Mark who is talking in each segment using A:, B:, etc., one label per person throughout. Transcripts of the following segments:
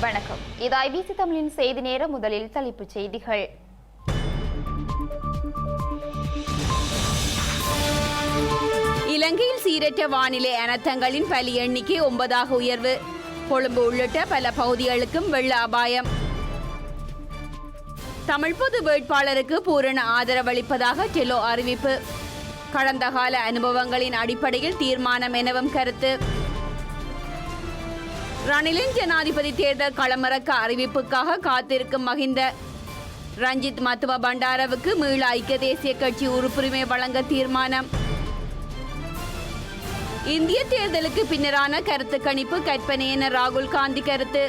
A: வணக்கம். இது ஐபிசி தமிழின் செய்தி நேரம். முதலில் தலைப்புச் செய்திகள்.
B: இலங்கையில் சீரற்ற வானிலை அனர்த்தங்களின் பலி எண்ணிக்கை ஒன்பதாக உயர்வு. கொழும்பு உள்ளிட்ட பல பகுதிகளுக்கும் வெள்ள அபாயம். தமிழ் பொது வேட்பாளருக்கு பூரண ஆதரவளிப்பதாக டெலோ அறிவிப்பு. கடந்த கால அனுபவங்களின் அடிப்படையில் தீர்மானம் எனவும் கருத்து. ரணிலின் ஜனாதிபதி தேர்தல் களமிறக்க அறிவிப்புக்காக காத்திருக்கும் மகிந்த. ரஞ்சித் மத்துவ பண்டாரவுக்கு மீள ஐக்கிய தேசிய கட்சி உறுப்புரிமை வழங்க தீர்மானம். இந்திய தேர்தலுக்கு பின்னரான கருத்து கணிப்பு கற்பனை என ராகுல் காந்தி கருத்து.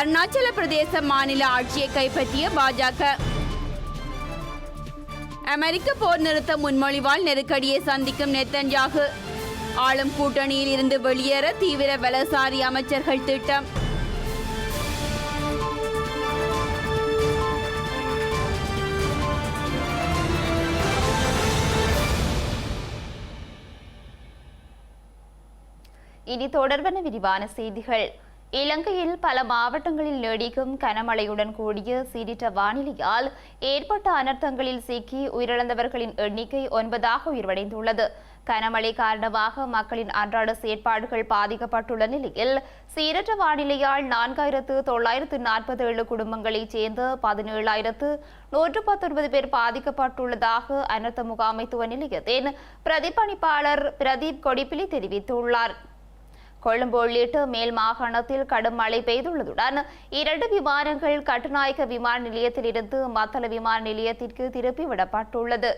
B: அருணாச்சல பிரதேச மாநில ஆட்சியை கைப்பற்றிய பாஜக. அமெரிக்க போர் நிறுத்த முன்மொழிவால் நெருக்கடியை சந்திக்கும் நெத்தன்யாகு. ஆளும் கூட்டணியில் இருந்து வெளியேற தீவிர வலசாரி அமைச்சர்கள் திட்டம்.
A: இனி தொடர்பான விரிவான செய்திகள். இலங்கையில் பல மாவட்டங்களில் நீடிக்கும் கனமழையுடன் கூடிய சீரிட்ட வானிலையால் ஏற்பட்ட அனர்த்தங்களில் சிக்கி உயிரிழந்தவர்களின் எண்ணிக்கை ஒன்பதாக உயர்வடைந்துள்ளது. கனமழை காரணமாக மக்களின் அன்றாட செயற்பாடுகள் பாதிக்கப்பட்டுள்ள நிலையில் சீரற்ற வானிலையால் நான்காயிரத்து தொள்ளாயிரத்து நாற்பத்தி ஏழு குடும்பங்களைச் சேர்ந்த பதினேழாயிரத்து நூற்று பத்தொன்பது பேர் பாதிக்கப்பட்டுள்ளதாக அனர்த்த முகாமைத்துவ நிலையத்தின் பிரதிபணிப்பாளர் பிரதீப் கொடிப்பிலி தெரிவித்துள்ளார். கொழும்பு உள்ளிட்ட மேல் மாகாணத்தில் கடும் மழை பெய்துள்ளதுடன் இரண்டு விமானங்கள் கட்டுநாயக்க விமான நிலையத்திலிருந்து மத்தள விமான நிலையத்திற்கு திருப்பி விடப்பட்டுள்ளது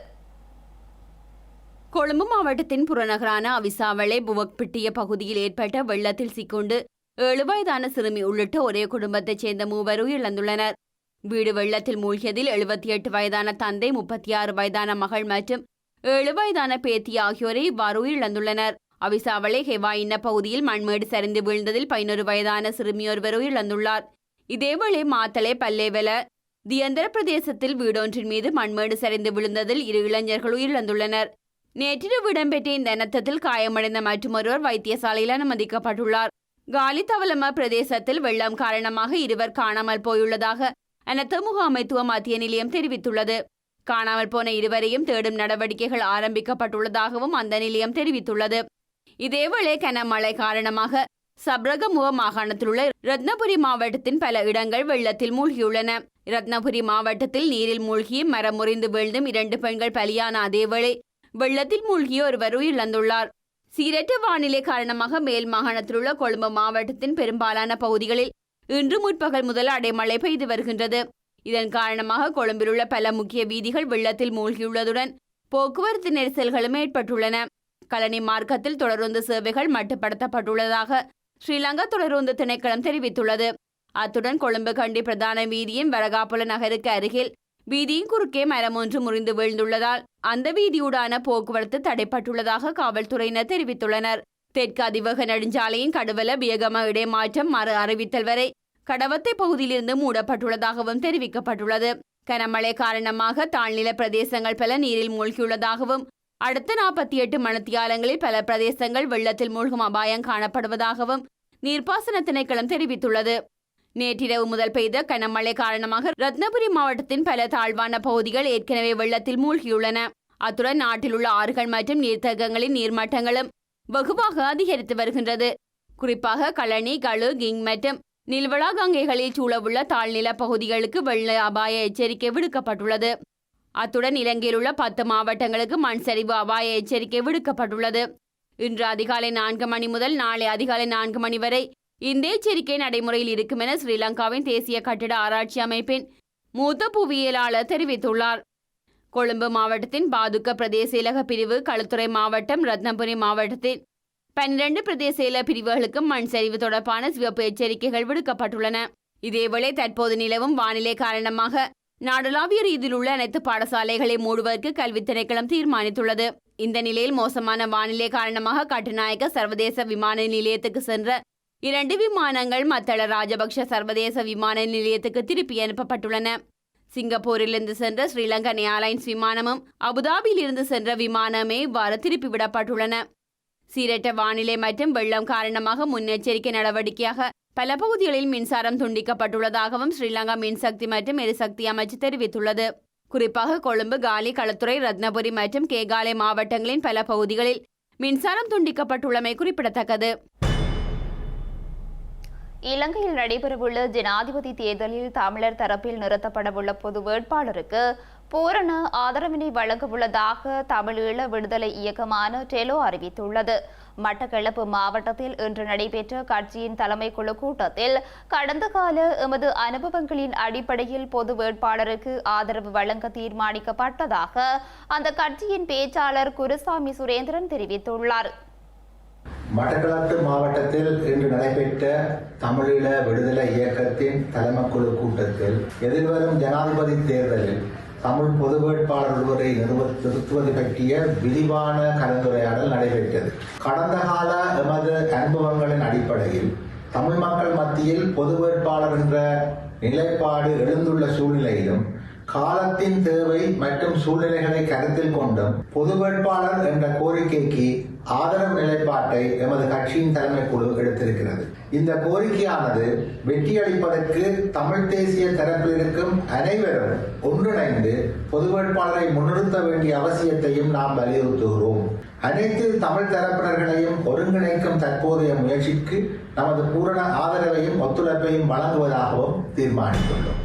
B: கொழும்பு மாவட்டத்தின் புறநகரான அவிசாவளை புவக்பிட்டிய பகுதியில் ஏற்பட்ட வெள்ளத்தில் சிக்கொண்டு ஏழு வயதான சிறுமி உள்ளிட்ட ஒரே குடும்பத்தைச் சேர்ந்த மூவர் உயிரிழந்துள்ளனர். வீடு வெள்ளத்தில் மூழ்கியதில் எழுபத்தி எட்டு வயதான தந்தை முப்பத்தி ஆறு வயதான மகள் மற்றும் ஏழு வயதான பேத்தி ஆகியோரை இவ்வாறு உயிரிழந்துள்ளனர். அவிசாவளை ஹெவா இன்ன பகுதியில் மண்மேடு சரிந்து வீழ்ந்ததில் பதினொரு வயதான சிறுமியொருவர் உயிரிழந்துள்ளார். இதேவேளை மாத்தளை பல்லேவல தியந்திர பிரதேசத்தில் வீடொன்றின் மீது மண்மேடு சரிந்து விழுந்ததில் இரு இளைஞர்கள் உயிரிழந்துள்ளனர். நேற்றிரவு இடம்பெற்ற இந்த அனர்த்தத்தில் காயமடைந்த மற்றொருவர் வைத்தியசாலையில் அனுமதிக்கப்பட்டுள்ளார். காலி தவலம பிரதேசத்தில் வெள்ளம் காரணமாக இருவர் காணாமல் போயுள்ளதாக அனர்த்த முகாமைத்துவ மத்திய நிலையம் தெரிவித்துள்ளது. காணாமல் போன இருவரையும் தேடும் நடவடிக்கைகள் ஆரம்பிக்கப்பட்டுள்ளதாகவும் அந்த நிலையம் தெரிவித்துள்ளது. இதேவேளை கனமழை காரணமாக சப்ரகமுவ மாகாணத்தில் உள்ள ரத்னபுரி மாவட்டத்தின் பல இடங்கள் வெள்ளத்தில் மூழ்கியுள்ளன. ரத்னபுரி மாவட்டத்தில் நீரில் மூழ்கி மரம் முறிந்து வீழ்ந்தும் இரண்டு பெண்கள் பலியான அதேவேளை வெள்ளத்தில் மூழ்கிய ஒருவர் உயிரிழந்துள்ளார். சீரற்ற வானிலை காரணமாக மேல் மாகாணத்தில் உள்ள கொழும்பு மாவட்டத்தின் பெரும்பாலான பகுதிகளில் இன்று முற்பகல் முதல் அடைமழை பெய்து வருகின்றது. இதன் காரணமாக கொழும்பில் உள்ள பல முக்கிய வீதிகள் வெள்ளத்தில் மூழ்கியுள்ளதுடன் போக்குவரத்து நெரிசல்களும் ஏற்பட்டுள்ளன. கலனி மார்க்கத்தில் தொடருந்து சேவைகள் மட்டுப்படுத்தப்பட்டுள்ளதாக ஸ்ரீலங்கா தொடருந்து திணைக்களம் தெரிவித்துள்ளது. அத்துடன் கொழும்பு கண்டி பிரதான வீதியின் வரகாப்புல நகருக்கு அருகில் வீதியின் குறுக்கே மரம் ஒன்று முறிந்து வீழ்ந்துள்ளதால் அந்த வீதியூடான போக்குவரத்து தடைப்பட்டுள்ளதாக காவல்துறையினர் தெரிவித்துள்ளனர். தெற்கு அதிவக நெடுஞ்சாலையின் கடுவல வியகம இடைமாற்றம் மறு அறிவித்தல் வரை கடவத்தை பகுதியிலிருந்து மூடப்பட்டுள்ளதாகவும் தெரிவிக்கப்பட்டுள்ளது. கனமழை காரணமாக தாழ்நில பிரதேசங்கள் பல நீரில் மூழ்கியுள்ளதாகவும் அடுத்த நாற்பத்தி எட்டு மணித்தியாலங்களில் பல பிரதேசங்கள் வெள்ளத்தில் மூழ்கும் அபாயம் காணப்படுவதாகவும் நீர்ப்பாசன திணைக்களம் தெரிவித்துள்ளது. நேற்றிரவு முதல் பெய்த கனமழை காரணமாக ரத்னபுரி மாவட்டத்தின் பல தாழ்வான பகுதிகள் ஏற்கனவே வெள்ளத்தில் மூழ்கியுள்ளன. அத்துடன் நாட்டில் உள்ள ஆறுகள் மற்றும் நீர்த்தகங்களின் நீர்மட்டங்களும் வெகுவாக அதிகரித்து வருகின்றது. குறிப்பாக கழனி கழு கிங் மற்றும் நில்வளா கங்கைகளில் சூழவுள்ள தாழ்நில பகுதிகளுக்கு வெள்ள அபாய எச்சரிக்கை விடுக்கப்பட்டுள்ளது. அத்துடன் இலங்கையில் உள்ள பத்து மாவட்டங்களுக்கு மண் சரிவு அபாய எச்சரிக்கை விடுக்கப்பட்டுள்ளது. இன்று அதிகாலை நான்கு மணி முதல் நாளை அதிகாலை நான்கு மணி வரை இந்த எச்சரிக்கை நடைமுறையில் இருக்கும் என ஸ்ரீலங்காவின் தேசிய கட்டிட ஆராய்ச்சி அமைப்பின் மூத்த புவியியலாளர் தெரிவித்துள்ளார். கொழும்பு மாவட்டத்தின் பாதுக்க பிரதேச இலக பிரிவு களுத்துறை மாவட்டம் ரத்னபுரி மாவட்டத்தின் பன்னிரண்டு பிரதேச இல பிரிவுகளுக்கும் மண் சரிவு தொடர்பான சிவப்பு எச்சரிக்கைகள் விடுக்கப்பட்டுள்ளன. இதேவேளை தற்போது நிலவும் வானிலை காரணமாக நாடளாவிய ரீதியில் உள்ள அனைத்து பாடசாலைகளை மூடுவதற்கு கல்வித் திணைக்களம் தீர்மானித்துள்ளது. இந்த நிலையில் மோசமான வானிலை காரணமாக கட்டுநாயக்க சர்வதேச விமான நிலையத்துக்கு சென்ற இரண்டு விமானங்கள் மத்தள ராஜபக்ஷ சர்வதேச விமான நிலையத்துக்கு திருப்பி அனுப்பப்பட்டுள்ளன. சிங்கப்பூரிலிருந்து சென்ற ஸ்ரீலங்கன் ஏர்லைன்ஸ் விமானமும் அபுதாபியிலிருந்து சென்ற விமானமே இவ்வாறு திருப்பிவிடப்பட்டுள்ளன சீரற்ற வானிலை மற்றும் வெள்ளம் காரணமாக முன்னெச்சரிக்கை நடவடிக்கையாக பல பகுதிகளில் மின்சாரம் துண்டிக்கப்பட்டுள்ளதாகவும் ஸ்ரீலங்கா மின்சக்தி மற்றும் எரிசக்தி அமைச்சு தெரிவித்துள்ளது. குறிப்பாக கொழும்பு காலி களத்துறை ரத்னபுரி மற்றும் கேகாலை மாவட்டங்களின் பல பகுதிகளில் மின்சாரம் துண்டிக்கப்பட்டுள்ளமை குறிப்பிடத்தக்கது.
A: இலங்கையில் நடைபெறவுள்ள ஜனாதிபதி தேர்தலில் தமிழர் தரப்பில் நிறுத்தப்படவுள்ள பொது வேட்பாளருக்கு பூரண ஆதரவினை வழங்கவுள்ளதாக தமிழீழ விடுதலை இயக்கமான டெலோ அறிவித்துள்ளது. மட்டக்களப்பு மாவட்டத்தில் இன்று நடைபெற்ற கட்சியின் தலைமை குழு கூட்டத்தில் கடந்த கால எமது அனுபவங்களின் அடிப்படையில் பொது வேட்பாளருக்கு ஆதரவு வழங்க தீர்மானிக்கப்பட்டதாக அந்த கட்சியின் பேச்சாளர் குருசாமி சுரேந்திரன் தெரிவித்துள்ளார்.
C: மட்டக்களப்பு மாவட்டத்தில் இன்று நடைபெற்ற தமிழீழ விடுதலை இயக்கத்தின் தலைமைக்குழு கூட்டத்தில் எதிர்வரும் ஜனாதிபதி தேர்தலில் தமிழ் பொது வேட்பாளர் ஒருவரை நிறுவ- நிறுத்துவது பற்றிய விரிவான கலந்துரையாடல் நடைபெற்றது. கடந்த கால எமது அனுபவங்களின் அடிப்படையில் தமிழ் மக்கள் மத்தியில் பொது வேட்பாளர் என்ற நிலைப்பாடு எழுந்துள்ள சூழ்நிலையிலும் காலத்தின் தேவை மற்றும் சூழ்நிலைகளை கருத்தில் கொண்டும் பொது வேட்பாளர் என்ற கோரிக்கைக்கு ஆதரவு நிலைப்பாட்டை எமது கட்சியின் தலைமை குழு எடுத்திருக்கிறது. இந்த கோரிக்கையானது வெற்றியளிப்பதற்கு தமிழ் தேசிய தரப்பில் இருக்கும் அனைவரும் ஒன்றிணைந்து பொது வேட்பாளரை முன்னிறுத்த வேண்டிய அவசியத்தையும் நாம் வலியுறுத்துகிறோம். அனைத்து தமிழ் தரப்பினர்களையும் ஒருங்கிணைக்கும் தற்போதைய முயற்சிக்கு நமது பூரண ஆதரவையும் ஒத்துழைப்பையும் வழங்குவதாகவும் தீர்மானித்துள்ளோம்.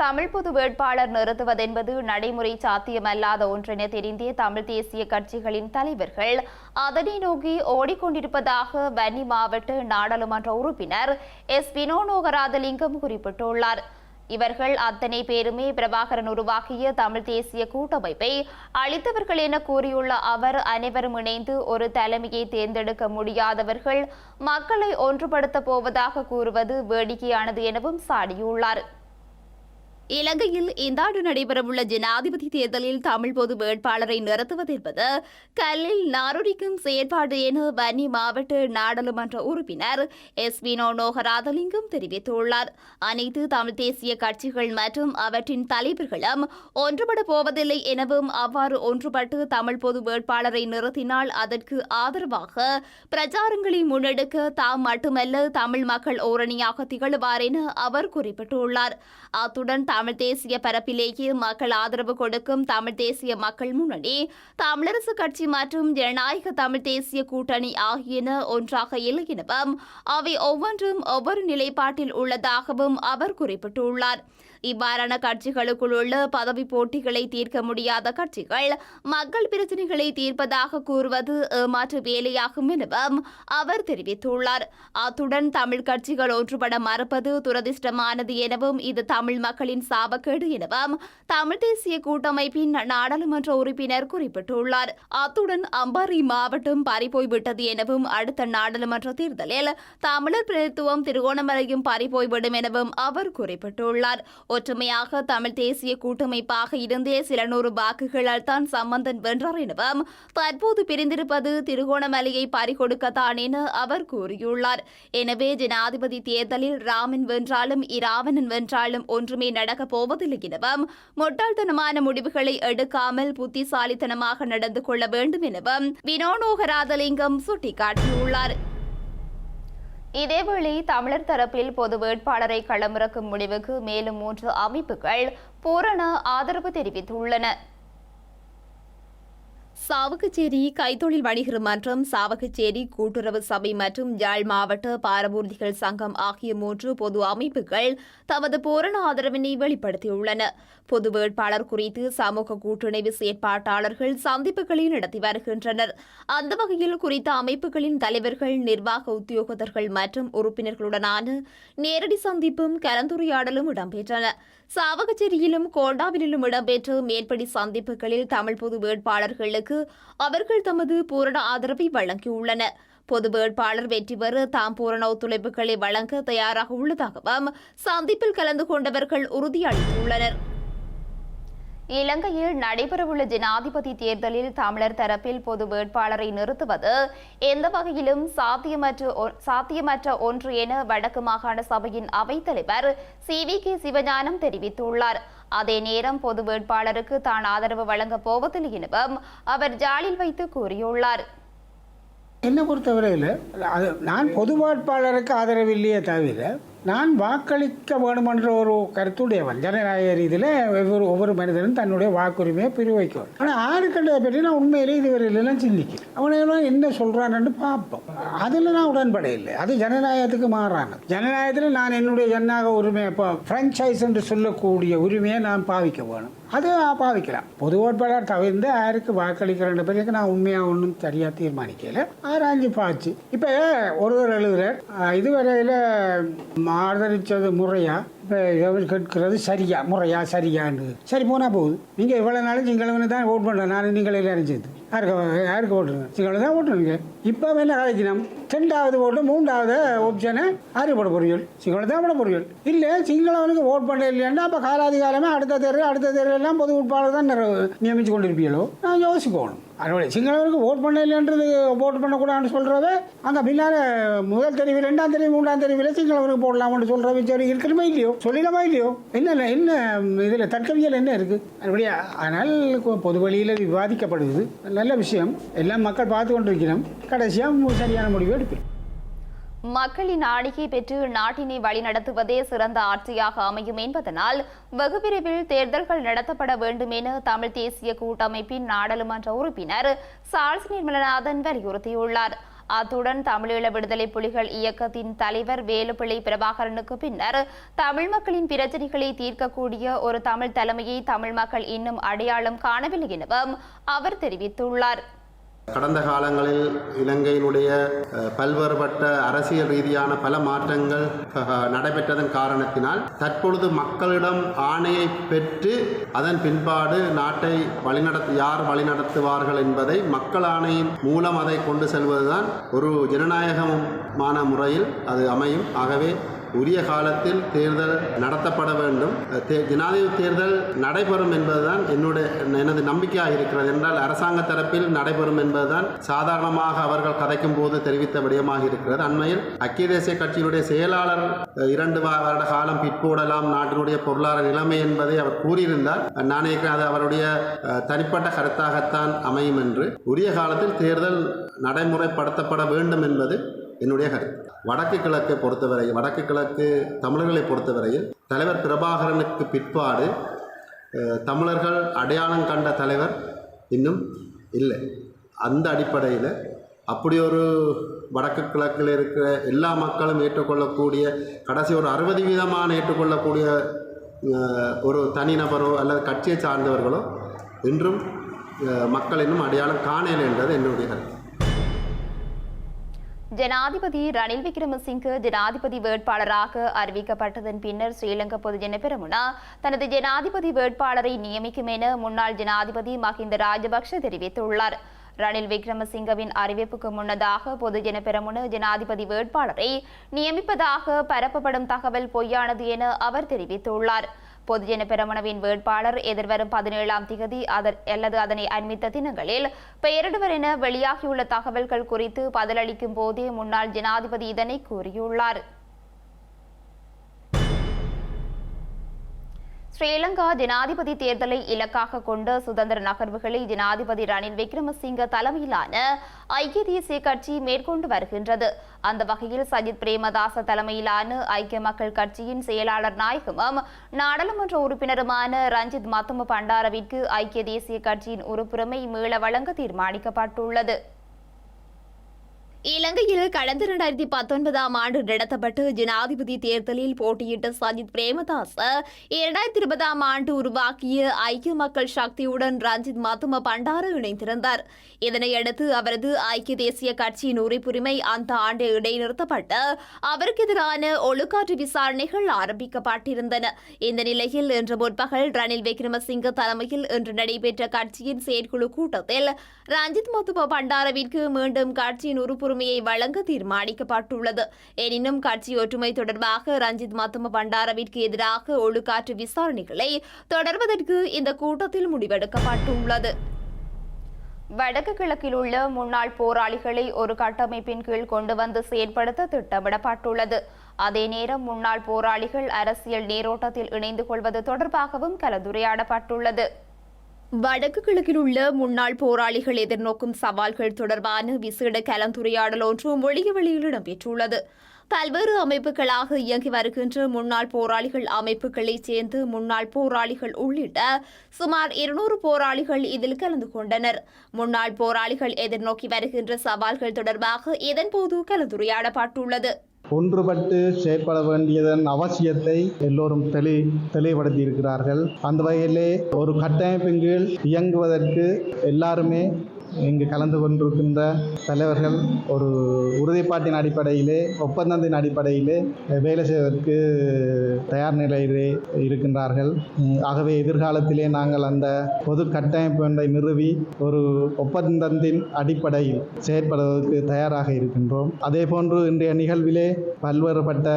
A: தமிழ் பொது வேட்பாளர் நிறுத்துவதென்பது நடைமுறை சாத்தியமல்லாத ஒன்றென தெரிந்தே தமிழ் தேசிய கட்சிகளின் தலைவர்கள் அதனை நோக்கி ஓடிக்கொண்டிருப்பதாக வன்னி மாவட்ட நாடாளுமன்ற உறுப்பினர் எஸ். வினோநோகராதலிங்கம் குறிப்பிட்டுள்ளார். இவர்கள் அத்தனை பேருமே பிரபாகரன் உருவாக்கிய தமிழ் தேசிய கூட்டமைப்பை அளித்தவர்கள் என கூறியுள்ள அவர் அனைவரும் இணைந்து ஒரு தலைமையை தேர்ந்தெடுக்க முடியாதவர்கள் மக்களை ஒன்றுபடுத்த போவதாக கூறுவது வேடிக்கையானது எனவும் சாடியுள்ளார். இலங்கையில் இந்த ஆண்டு நடைபெறவுள்ள ஜனாதிபதி தேர்தலில் தமிழ் பொது வேட்பாளரை நிறுத்துவதென்பது கல்லில் நாரொடிக்கும் செயற்பாடு என வன்னி மாவட்ட நாடாளுமன்ற உறுப்பினர் எஸ் வினோ நோகராதலிங்கம் தெரிவித்துள்ளார். அனைத்து தமிழ் தேசிய கட்சிகள் மற்றும் அவற்றின் தலைவர்களும் ஒன்றுபட போவதில்லை எனவும் அவ்வாறு ஒன்றுபட்டு தமிழ் பொது வேட்பாளரை நிறுத்தினால் அதற்கு ஆதரவாக பிரச்சாரங்களை முன்னெடுக்க தாம் மட்டுமல்ல தமிழ் மக்கள் ஓரணியாக திகழ்வார் என அவர் குறிப்பிட்டுள்ளார். அத்துடன் தமிழ் தேசிய பரப்பிலேயே மக்கள் ஆதரவு கொடுக்கும் தமிழ் தேசிய மக்கள் முன்னணி தமிழரசு கட்சி மற்றும் ஜனநாயக தமிழ் தேசிய கூட்டணி ஆகியன ஒன்றாக இல்லை எனவும் அவை ஒவ்வொன்றும் ஒவ்வொரு நிலைப்பாட்டில் உள்ளதாகவும் அவர் குறிப்பிட்டுள்ளார். இவ்வாறான கட்சிகளுக்குள் உள்ள பதவி போட்டிகளை தீர்க்க முடியாத கட்சிகள் மக்கள் பிரச்சனைகளை தீர்ப்பதாக கூறுவது ஏமாற்று வேலையாகும் எனவும் அவர் தெரிவித்துள்ளார். அத்துடன் தமிழ் கட்சிகள் ஒன்றுபட மறுப்பது துரதிர்ஷ்டமானது எனவும் இது தமிழ் மக்களின் சாபக்கேடு எனவும் தமிழ் தேசிய கூட்டமைப்பின் நாடாளுமன்ற உறுப்பினர் குறிப்பிட்டுள்ளார். அத்துடன் அம்பாரி மாவட்டம் பறிபோய்விட்டது எனவும் அடுத்த நாடாளுமன்ற தேர்தலில் தமிழர் பிரதித்துவம் திருகோணமலையும் பறிபோய்விடும் எனவும் அவர் குறிப்பிட்டுள்ளார். ஒற்றுமையாக தமிழ் தேசிய கூட்டமைப்பாக இருந்தே சில நூறு வாக்குகளால் தான் சம்பந்தன் வென்றார் எனவும் தற்போது பிரிந்திருப்பது திருகோணமலையை பறிகொடுக்கத்தான் என அவர் கூறியுள்ளார். எனவே ஜனாதிபதி தேர்தலில் ராமன் வென்றாலும் இராவணன் வென்றாலும் ஒன்றுமே நடக்கப் போவதில்லை எனவும் முட்டாள்தனமான முடிவுகளை எடுக்காமல் புத்திசாலித்தனமாக நடந்து கொள்ள வேண்டும் எனவும் வினோநோகராதலிங்கம் சுட்டிக்காட்டியுள்ளார். இதேவேளை தமிழர் தரப்பில் பொது வேட்பாளரை களமிறக்கும் முடிவுக்கு மேலும் மூன்று அமைப்புகள் பூரண ஆதரவு தெரிவித்துள்ளன. சாவகச்சேரி கைத்தொழில் வணிகர் மன்றம் சாவகச்சேரி கூட்டுறவு சபை மற்றும் யாழ் மாவட்ட பாரபூர்திகள் சங்கம் ஆகிய மூன்று பொது அமைப்புகள் தமது பூரண ஆதரவினை வெளிப்படுத்தியுள்ளன. பொது வேட்பாளர் குறித்து சமூக கூட்டுணைவு செயற்பாட்டாளர்கள் சந்திப்புகளை நடத்தி வருகின்றனர். அந்த வகையில் குறித்த அமைப்புகளின் தலைவர்கள் நிர்வாக உத்தியோகத்தர்கள் மற்றும் உறுப்பினர்களுடனான நேரடி சந்திப்பும் கலந்துரையாடலும் இடம்பெற்றன. சாவகச்சேரியிலும் கோண்டாவிலும் இடம்பெற்ற மேற்படி சந்திப்புகளில் தமிழ் பொது வேட்பாளர்களுக்கு அவர்கள் தமது பூரண ஆதரவை வழங்கியுள்ளனர். பொது வேட்பாளர் வெற்றி பெற தாம் பூரண ஒத்துழைப்புகளை வழங்க தயாராக உள்ளதாகவும் சந்திப்பில் கலந்து கொண்டவர்கள் உறுதியளித்துள்ளனர். இலங்கையில் நடைபெறவுள்ள ஜனாதிபதி தேர்தலில் தமிழர் தரப்பில் பொது வேட்பாளரை நிறுத்துவது எந்த வகையிலும் சாத்தியமற்ற சாத்தியமற்ற ஒன்று என வடக்கு மாகாண சபையின் அவைத்தலைவர் சி. வி. கே. சிவஞானம் தெரிவித்துள்ளார். அதே நேரம் பொது வேட்பாளருக்கு தான் ஆதரவு வழங்கப் போவதில்லை எனவும் அவர் ஜாலில் வைத்து கூறியுள்ளார்.
D: என்னை பொறுத்தவரையில் நான் பொது வேட்பாளருக்கு ஆதரவில்லையே தவிர நான் வாக்களிக்க வேணுமென்ற ஒரு கருத்துடையவன் ஜனநாயக ரீதியில் ஒவ்வொரு ஒவ்வொரு மனிதனும் தன்னுடைய வாக்குரிமையை பிரிவைக்கும். ஆனால் ஆறுக்கண்டதை பற்றி நான் உண்மையிலே இதுவரையிலாம் சிந்திக்கிறேன் அவனையெல்லாம் என்ன சொல்கிறான்னு பார்ப்போம். அதில் நான் உடன்பட இல்லை. அது ஜனநாயகத்துக்கு மாறானது. ஜனநாயகத்தில் நான் என்னுடைய ஜனநாயக உரிமையை இப்போ ஃப்ரான்ச்சைஸ் என்று சொல்லக்கூடிய உரிமையை நான் பாவிக்க வேணும். அது பாவிக்கலாம். பொது வேட்பாளர் தவிர்த்து யாருக்கு வாக்களிக்கிறன்ற பிறகு நான் உண்மையாக ஒன்றும் சரியாக தீர்மானிக்கல. ஆராய்ஞ்சு பாச்சு இப்போ ஒருவர் எழுதுகிறார் இதுவரையில் ஆதரித்தது முறையா? இப்போ கேட்கிறது சரியா? முறையா சரியான்னு. சரி போனால் போகுது. நீங்கள் இவ்வளோ நாளும் சிங்களவனு தான் ஓட் பண்ணுறேன் நான் நீங்கள் எல்லாரும் சேர்த்து யாருக்கு யாருக்கு ஓட்டுருங்க சிங்களம் தான் ஓட்டுருங்க இப்போ என்ன கதைக்கணும் ரெண்டாவது ஓட்டு மூன்றாவது ஆப்ஷனை யாருக்கு போட போறீர்கள் சிங்களம் தான் போட பொறியியல் இல்லை சிங்களவனுக்கு ஓட் பண்ண இல்லையாண்டா அப்போ காலாதிகாலமே அடுத்த தேர்தல் அடுத்த தேர்தல் எல்லாம் பொது உட்பாளர் தான் நிற- நியமிச்சு கொண்டிருப்பீங்களோ? நான் யோசிக்கணும். அதனுடைய சிங்களவருக்கு ஓட் பண்ண இல்லைன்றது ஓட் பண்ணக்கூடாதுன்னு சொல்கிறத அங்கே பின்னால் முதல் தெரிவு ரெண்டாம் தெரிவு மூன்றாம் தெரிவில் சிங்களவருக்கு போடலாம்னு சொல்கிற விசாரி இருக்கணுமா இல்லையோ? சொல்லிடமா இல்லையோ? என்ன என்ன இதில் தற்கவியல் என்ன இருக்குது அதுபடியா ஆனால் பொது வழியில் விவாதிக்கப்படுது. நல்ல விஷயம். எல்லாம் மக்கள் பார்த்து கொண்டிருக்கிறோம். கடைசியாக சரியான முடிவு எடுப்பேன்
A: மக்களின் ஆணையை பெற்று நாட்டினை வழிநடத்துவதே சிறந்த ஆட்சியாக அமையும் என்பதனால் வெகு விரைவில் தேர்தல்கள் நடத்தப்பட வேண்டும் என தமிழ் தேசிய கூட்டமைப்பின் நாடாளுமன்ற உறுப்பினர் சார்ஸ் நிர்மலநாதன் வலியுறுத்தியுள்ளார். அத்துடன் தமிழீழ விடுதலை புலிகள் இயக்கத்தின் தலைவர் வேலுப்பிள்ளை பிரபாகரனுக்கு பின்னர் தமிழ் மக்களின் பிரச்சனைகளை தீர்க்கக்கூடிய ஒரு தமிழ் தலைமையை தமிழ் மக்கள் இன்னும் அடையாளம் காணவில்லை எனவும் அவர் தெரிவித்துள்ளார்.
E: கடந்த காலங்களில் இலங்கையினுடைய பல்வேறுபட்ட அரசியல் ரீதியான பல மாற்றங்கள் நடைபெற்றதன் காரணத்தினால் தற்பொழுது மக்களிடம் ஆணையை பெற்று அதன் பின்பாடு நாட்டை வழிநடத்து யார் வழிநடத்துவார்கள் என்பதை மக்கள் ஆணையின் மூலம் அதை கொண்டு செல்வதுதான் ஒரு ஜனநாயகமான முறையில் அது அமையும். ஆகவே உரிய காலத்தில் தேர்தல் நடத்தப்பட வேண்டும். ஜனாதிபதி தேர்தல் நடைபெறும் என்பதுதான் என்னுடைய எனது நம்பிக்கையாக இருக்கிறது. என்றால் அரசாங்க தரப்பில் நடைபெறும் என்பதுதான் சாதாரணமாக அவர்கள் கதைக்கும் போது தெரிவித்த விடயமாக இருக்கிறது. அண்மையில் ஐக்கிய தேசிய கட்சியினுடைய செயலாளர் இரண்டு வருட காலம் பிற்போடலாம் நாட்டினுடைய பொருளாதார நிலைமை என்பதை அவர் கூறியிருந்தார். நான் நினைக்கிறேன் அது அவருடைய தனிப்பட்ட கருத்தாகத்தான் அமையும் என்று. உரிய காலத்தில் தேர்தல் நடைமுறைப்படுத்தப்பட வேண்டும் என்பது என்னுடைய கருத்து. வடக்கு கிழக்கை பொறுத்தவரை வடக்கு கிழக்கு தமிழர்களை பொறுத்தவரையில் தலைவர் பிரபாகரனுக்கு பிற்பாடு தமிழர்கள் அடையாளம் கண்ட தலைவர் இன்னும் இல்லை. அந்த அடிப்படையில் அப்படி ஒரு வடக்கு கிழக்கில் இருக்கிற எல்லா மக்களும் ஏற்றுக்கொள்ளக்கூடிய கடைசி ஒரு அறுபது வீதமான ஏற்றுக்கொள்ளக்கூடிய ஒரு தனிநபரோ அல்லது கட்சியை சார்ந்தவர்களோ இன்றும் மக்கள் இன்னும் அடையாளம் காணலை என்றது என்னுடைய கருத்து.
A: ஜனாதிபதி ரணில் விக்ரமசிங்கே ஜனாதிபதி வேட்பாளராக அறிவிக்கப்பட்டதன் பின்னர் ஸ்ரீலங்கா பொதுஜன பெரமுனா தனது ஜனாதிபதி வேட்பாளரை நியமிக்கும் என முன்னாள் ஜனாதிபதி மஹிந்த ராஜபக்ஷ தெரிவித்துள்ளார். ரணில் விக்ரமசிங்கவின் அறிவிப்புக்கு முன்னதாக பொதுஜன பெரமுன ஜனாதிபதி வேட்பாளரை நியமிப்பதாக பரப்பப்படும் தகவல் பொய்யானது என அவர் தெரிவித்துள்ளார். பொதுஜன பெரமுனவின் வேட்பாளர் எதிர்வரும் பதினேழாம் திகதி அதர் அல்லது அதனை அண்மித்த தினங்களில் பெயரிடுவர் என வெளியாகியுள்ள தகவல்கள் குறித்து பதிலளிக்கும் போதே முன்னாள் ஜனாதிபதி இதனை கூறியுள்ளார். ஸ்ரீலங்கா ஜனாதிபதி தேர்தலை இலக்காக கொண்ட சுதந்திர நகர்வுகளை ஜனாதிபதி ரணில் விக்ரமசிங்க தலைமையிலான ஐக்கிய தேசிய கட்சி மேற்கொண்டு வருகின்றது. அந்த வகையில் சஜித் பிரேமதாச தலைமையிலான ஐக்கிய மக்கள் கட்சியின் செயலாளர் நாயகமும் நாடாளுமன்ற உறுப்பினருமான ரஞ்சித் மத்தும பண்டாரவிற்கு ஐக்கிய தேசிய கட்சியின் உறுப்புரிமை மீள வழங்க தீர்மானிக்கப்பட்டுள்ளது. இலங்கையில் கடந்த இரண்டாயிரத்தி பத்தொன்பதாம் ஆண்டு நடத்தப்பட்டு ஜனாதிபதி தேர்தலில் போட்டியிட்ட சஜித் பிரேமதாச இரண்டாயிரத்தி இருபதாம் ஆண்டு உருவாக்கிய ஐக்கிய மக்கள் சக்தியுடன் ரஞ்சித் மத்தும பண்டார இணைந்திருந்தார். இதனையடுத்து அவரது ஐக்கிய தேசிய கட்சியின் உறுப்புரிமை அந்த ஆண்டு இடைநிறுத்தப்பட்டு அவருக்கு எதிரான ஒழுக்காற்று விசாரணைகள் ஆரம்பிக்கப்பட்டிருந்தன. இந்த நிலையில் இன்று முற்பகல் ரணில் விக்ரமசிங்க தலைமையில் இன்று நடைபெற்ற கட்சியின் செயற்குழு கூட்டத்தில் ரஞ்சித் மத்தும பண்டாரவிற்கு மீண்டும் கட்சியின் உரிமையை வழங்க தீர்மானிக்கப்பட்டுள்ளது. எனினும் கட்சி ஒற்றுமை தொடர்பாக ரஞ்சித் மத்தும பண்டாரவிற்கு எதிராக ஒழுக்காற்று விசாரணைகளை தொடர்வதற்கு இந்த கூட்டத்தில் முடிவெடுக்கப்பட்டுள்ளது. வடக்கு கிழக்கில் உள்ள முன்னாள் போராளிகளை ஒரு கட்டமைப்பின் கீழ் கொண்டு வந்து செயற்படுத்த திட்டமிடப்பட்டுள்ளது. அதே நேரம் முன்னாள் போராளிகள் அரசியல் நீரோட்டத்தில் இணைந்து கொள்வது தொடர்பாகவும் கலந்துரையாடப்பட்டுள்ளது. வடக்கு கிழக்கில் உள்ள முன்னாள் போராளிகள் எதிர்நோக்கும் சவால்கள் தொடர்பான விசேட கலந்துரையாடல் ஒன்று மொழிய வழியில் இடம்பெற்றுள்ளது. பல்வேறு அமைப்புகளாக இயங்கி வருகின்ற முன்னாள் போராளிகள் அமைப்புகளைச் சேர்ந்து முன்னாள் போராளிகள் உள்ளிட்ட சுமார் இருநூறு போராளிகள் இதில் கலந்து கொண்டனர். முன்னாள் போராளிகள் எதிர்நோக்கி வருகின்ற சவால்கள் தொடர்பாக இதன்போது கலந்துரையாடப்பட்டுள்ளது.
F: ஒன்றுபட்டு செயற்பட வேண்டியதன் அவசியத்தை எல்லோரும் தெளி தெளிவுபடுத்தி இருக்கிறார்கள் அந்த வகையிலே ஒரு கட்டமைப்பின் கீழ் இயங்குவதற்கு எல்லாருமே இங்கு கலந்து கொண்டிருக்கின்ற தலைவர்கள் ஒரு உறுதிப்பாட்டின் அடிப்படையிலே ஒப்பந்தத்தின் அடிப்படையிலே வேலை செய்வதற்கு தயார் நிலையிலே இருக்கின்றார்கள். ஆகவே எதிர்காலத்திலே நாங்கள் அந்த பொது கட்டமைப்பு ஒன்றை நிறுவி ஒரு ஒப்பந்தத்தின் அடிப்படையில் செயற்படுவதற்கு தயாராக இருக்கின்றோம். அதே போன்று இன்றைய நிகழ்விலே பல்வேறுபட்ட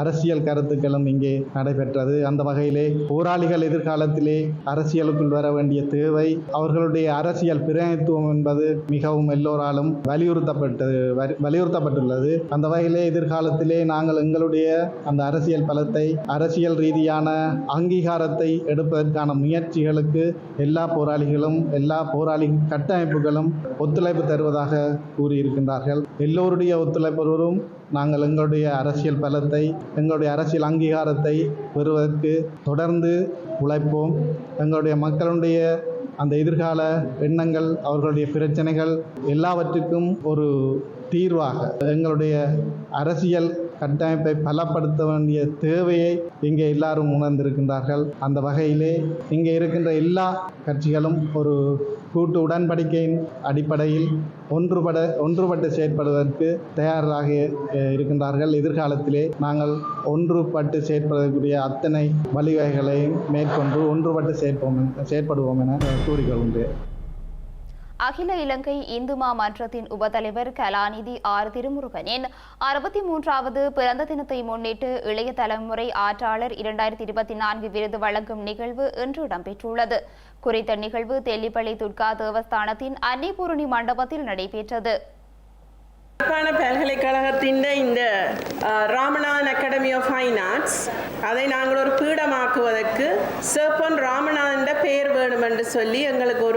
F: அரசியல் கருத்துக்களும் இங்கே நடைபெற்றது. அந்த வகையிலே போராளிகள் எதிர்காலத்திலே அரசியலுக்குள் வர வேண்டிய தேவை அவர்களுடைய அரசியல் பிரதிநிதித்துவம் என்பது மிகவும் எல்லோராலும் வலியுறுத்தப்பட்டது வலியுறுத்தப்பட்டுள்ளது. அந்த வகையிலே எதிர்காலத்திலே நாங்கள் எங்களுடைய அந்த அரசியல் பலத்தை அரசியல் ரீதியான அங்கீகாரத்தை எடுப்பதற்கான முயற்சிகளுக்கு எல்லா போராளிகளும் எல்லா போராளி கட்டமைப்புகளும் ஒத்துழைப்பு தருவதாக கூறியிருக்கின்றார்கள். எல்லோருடைய ஒத்துழைப்பவரும் நாங்கள் எங்களுடைய அரசியல் பலத்தை எங்களுடைய அரசியல் அங்கீகாரத்தை பெறுவதற்கு தொடர்ந்து உழைப்போம். எங்களுடைய மக்களுடைய அந்த எதிர்கால எண்ணங்கள் அவர்களுடைய பிரச்சனைகள் எல்லாவற்றுக்கும் ஒரு தீர்வாக எங்களுடைய அரசியல் கட்டமைப்பை பலப்படுத்த வேண்டிய தேவையை இங்கே எல்லாரும் உணர்ந்திருக்கின்றார்கள். அந்த வகையிலே இங்கே இருக்கின்ற எல்லா கட்சிகளும் ஒரு கூட்டு உடன்படிக்கையின் அடிப்படையில் ஒன்றுபட ஒன்றுபட்டு செயற்படுவதற்கு தயாராக இருக்கின்றார்கள். எதிர்காலத்திலே நாங்கள் ஒன்றுபட்டு செயற்படக்கூடிய அத்தனை வழிவகைகளையும் மேற்கொண்டு ஒன்றுபட்டு செயற்போம் செயற்படுவோம் என கூறிக்கொள்கின்றேன்.
A: அகில இலங்கை இந்து மாமன்றத்தின் உபதலைவர் கலாநிதி ஆர் திருமுருகனின் அறுபத்தி மூன்றாவது பிறந்த தினத்தை முன்னிட்டு இளைய தலைமுறை ஆற்றாளர் இரண்டாயிரத்தி இருபத்தி நான்கு விருது வழங்கும் நிகழ்வு இன்று இடம்பெற்றுள்ளது. குறித்த நிகழ்வு தெல்லிப்பள்ளி துர்கா தேவஸ்தானத்தின் அன்னிபூரணி மண்டபத்தில் நடைபெற்றது.
G: யாழ்ப்பாண பல்கலைக்கழகத்தின் இந்த Ramanathan academy of fine arts அதை நாங்கள் ஒரு பீடமாக்குவதற்கு சேப்பன் ராமநாதன் பெயர் வேணும் என்று சொல்லி எங்களுக்கு ஒரு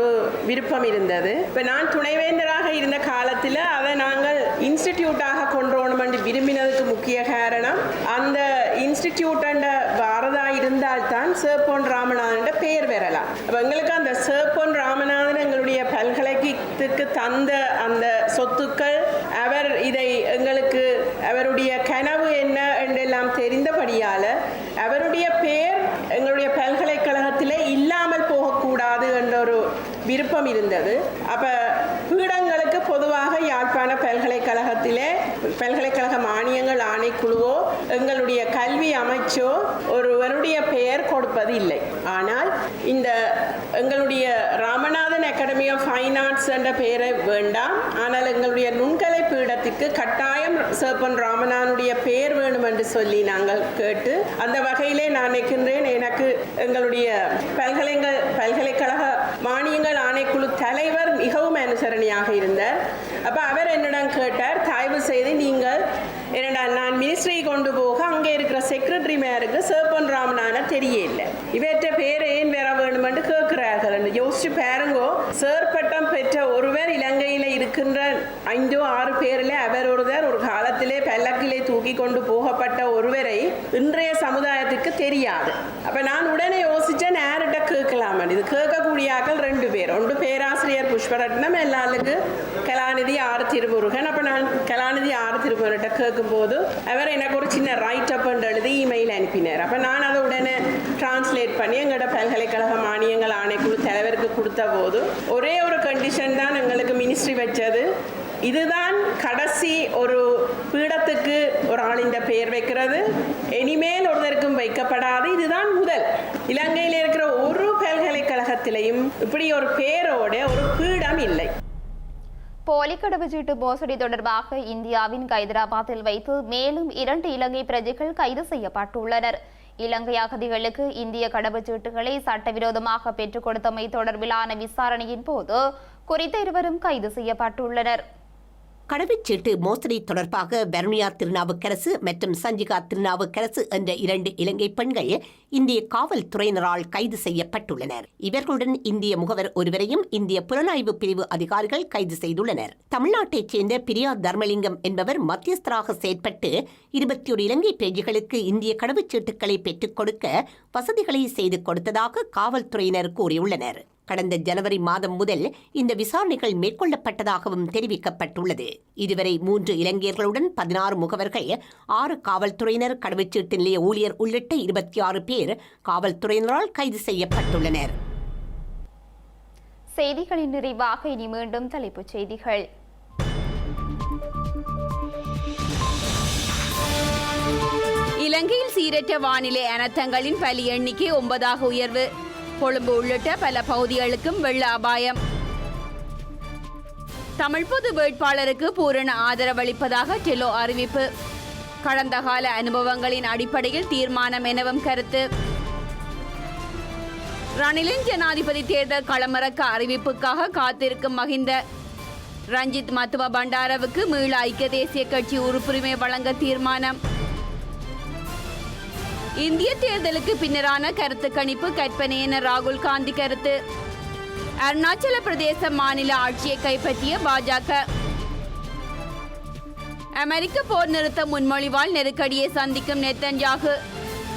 G: விருப்பம் இருந்தது. இப்போ நான் துணைவேந்தராக இருந்த காலத்தில் அதை நாங்கள் இன்ஸ்டிடியூட்டாக கொண்டுவணும் என்று விரும்பினதுக்கு முக்கிய காரணம் அந்த இன்ஸ்டிடியூட்டண்ட வரதா இருந்தால்தான் சேப்போன் ராமநாதன் பெயர் பெறலாம் அப்போ எங்களுக்கு அந்த சேப்போன் ராமநாதன் எங்களுடைய பல்கலைக்கழகத்துக்கு தந்த அந்த சொத்துக்கள் அவர் இதை எங்களுக்கு அவருடைய கனவு என்ன என்றெல்லாம் தெரிந்தபடியால அவருடைய பெயர் எங்களுடைய பல்கலைக்கழகத்திலே இல்லாமல் போகக்கூடாது என்ற ஒரு விருப்பம் இருந்தது அப்ப பீடங்களுக்கு பொதுவாக யாழ்ப்பாண பல்கலைக்கழகத்திலே பல்கலைக்கழக மானியங்கள் ஆணைக்குழுவோ எங்களுடைய கல்வி அமைச்சோ ஒருவருடைய பெயர் கொடுப்பது இல்லை ஆனால் இந்த எங்களுடைய அகாடமி ஆஃப் ஃபைன் ஆர்ட்ஸ் என்ற பெயரை வேண்டாம். ஆனால் எங்களுடைய நுண்கலை பீடத்திற்கு கட்டாயம் சேப்பன் ராமனானுடைய பெயர் வேணும் என்று சொல்லி நாங்கள் கேட்டு அந்த வகையிலே நான் நினைக்கின்றேன் எனக்கு எங்களுடைய பல்கலைகள் பல்கலைக்கழக மானியங்கள் ஆணைக்குழு தலைவர் மிகவும் அனுசரணையாக இருந்தார். அப்போ அவர் என்னிடம் கேட்டார் தயவு செய்து நீங்கள் என்னடா நான் மினிஸ்ட்ரி கொண்டு போக அங்கே இருக்கிற செக்ரட்டரி மேருக்கு சேப்பன் ராமனான தெரியல இவற்ற பேர் ஏன் வேற வேணும் என்று இருக்கிறார்கள் என்று யோசிச்சு பாருங்கோ சேர் பட்டம் பெற்ற ஒருவர் இலங்கையில இருக்கின்ற ஐந்தோ ஆறு பேரில் அவர் ஒருவர் ஒரு காலத்திலே பல்லக்கிலே தூக்கி கொண்டு போகப்பட்ட ஒருவரை இன்றைய சமுதாயத்துக்கு தெரியாது. அப்ப நான் உடனே யோசிச்சேன் நேரிட்ட கேட்கலாம் இது கேட்கக்கூடியாக்கள் ரெண்டு பேர். ஒன்று பேராசிரியர் புஷ்பரட்னம் எல்லாருக்கு கலாநிதி ஆர் திருமுருகன். அப்ப நான் கலாநிதி ஆர் திருமுருகிட்ட கேட்கும்போது அவர் எனக்கு ஒரு சின்ன ரைட் அப் எழுதி இமெயில் அனுப்பினார். அப்ப நான் அதை உடனே டிரான்ஸ்லேட் பண்ணி எங்களோட பல்கலைக்கழக மானியங்கள் ஆணைக்குழு தலைவருக்கு கொடுத்த போது ஒரே ஒரு கண்டிஷன் தான் எங்களுக்கு மினிஸ்ட்ரி வச்சது. இதுதான் கடைசி ஒரு பீடத்துக்கு ஒரு ஆளின் பெயர் வைக்கிறது. இனிமேல் ஒருத்தருக்கும் வைக்கப்படாது. இதுதான் முதல். இலங்கையில் இருக்கிற ஒரு பல்கலைக்கழகத்திலையும் இப்படி ஒரு பேரோட ஒரு பீடம் இல்லை.
A: போலி கடவுச்சீட்டு மோசடி தொடர்பாக இந்தியாவின் ஹைதராபாத்தில் வைத்து மேலும் இரண்டு இலங்கை பிரஜைகள் கைது செய்யப்பட்டுள்ளனர். இலங்கை அகதிகளுக்கு இந்திய கடவுச்சீட்டுகளை சட்டவிரோதமாக பெற்றுக் கொடுத்தமை தொடர்பிலான விசாரணையின் போது குறித்த இருவரும் கைது செய்யப்பட்டுள்ளனர்.
H: கடவுச்சீட்டு மோசடி தொடர்பாக வெர்னியா திருநாவுக்கரசு மற்றும் சஞ்சிகா திருநாவுக்கரசு என்ற இரண்டு இலங்கை பெண்கள் இந்திய காவல்துறையினரால் கைது செய்யப்பட்டுள்ளனர். இவர்களுடன் இந்திய முகவர் ஒருவரையும் இந்திய புலனாய்வு பிரிவு அதிகாரிகள் கைது செய்துள்ளனர். தமிழ்நாட்டைச் சேர்ந்த பிரியா தர்மலிங்கம் என்பவர் மத்தியஸ்தராக செயற்பட்டு இருபத்தி ஒரு இலங்கை பேஜுகளுக்கு இந்திய கடவுச்சீட்டுகளை பெற்றுக் கொடுக்க வசதிகளை செய்து கொடுத்ததாக காவல்துறையினர் கூறியுள்ளனர். கடந்த ஜனவரி மாதம் முதல் இந்த விசாரணைகள் மேற்கொள்ளப்பட்டதாகவும் தெரிவிக்கப்பட்டுள்ளது. இதுவரை மூன்று இலங்கையர்களுடன் பதினாறு முகவர்கள் ஆறு காவல்துறையினர் கடவுச்சீட்டு நிலைய ஊழியர் உள்ளிட்ட இருபத்தி ஆறு பேர் காவல்துறையினரால் கைது செய்யப்பட்டுள்ளனர்.
A: செய்திகளின் நிறைவாக இனி மீண்டும் தலைப்புச் செய்திகள்.
B: இலங்கையில் சீரற்ற வானிலை அனர்த்தங்களின் பலி எண்ணிக்கை ஒன்பதாக உயர்வு. கொழும்பு உள்ளிட்ட பல பகுதிகளுக்கும் வெள்ள அபாயம். தமிழ் பொது வேட்பாளருக்கு பூரண ஆதரவளிப்பதாக டெலோ அறிவிப்பு. கடந்த கால அனுபவங்களின் அடிப்படையில் தீர்மானம் எனவும் கருத்து. ரணிலின் ஜனாதிபதி தேர்தல் களமிறக்க அறிவிப்புக்காக காத்திருக்கும் மகிந்த ரஞ்சித் மத்துவ பண்டாரவுக்கு மீள ஐக்கிய தேசிய கட்சி உறுப்புரிமை வழங்க தீர்மானம். இந்திய தேர்தலுக்கு பின்னரான கருத்து கணிப்பு கற்பனை என ராகுல் காந்தி கருத்து. அருணாச்சல பிரதேச மாநில ஆட்சியை கைப்பற்றிய பாஜக. அமெரிக்க போர் நிறுத்த முன்மொழிவால் நெருக்கடியை சந்திக்கும் நெத்தன்யாகு.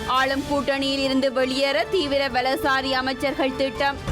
B: ஆளும் கூட்டணியில் இருந்து வெளியேற தீவிர வலசாரி அமைச்சர்கள் திட்டம்.